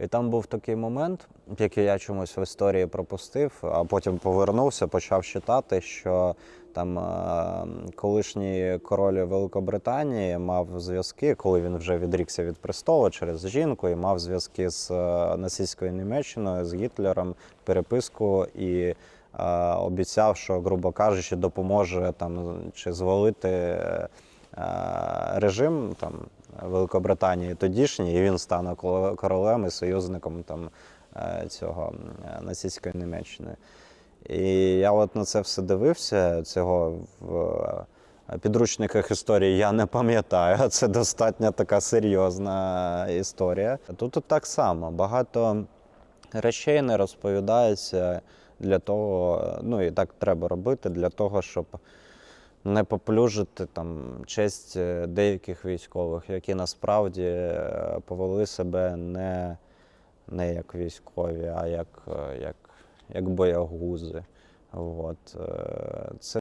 І там був такий момент, який я чомусь в історії пропустив, а потім повернувся, почав читати, що там е, колишній король Великобританії мав зв'язки, коли він вже відрікся від престолу через жінку, і мав зв'язки з е, нацистською Німеччиною, з Гітлером, переписку і е, обіцяв, що, грубо кажучи, допоможе там чи звалити. режим там Великобританії тодішній, і він стане королем і союзником там е, цього е, нацистської Німеччини. І я от на це все дивився. Цього в е, підручниках історії я не пам'ятаю. Це достатньо така серйозна історія. Тут так само багато речей не розповідається для того, ну і так треба робити для того, щоб не поплюжити там честь е, деяких військових, які насправді е, повели себе не, не як військові, а як, е, як, як боягузи. От. Це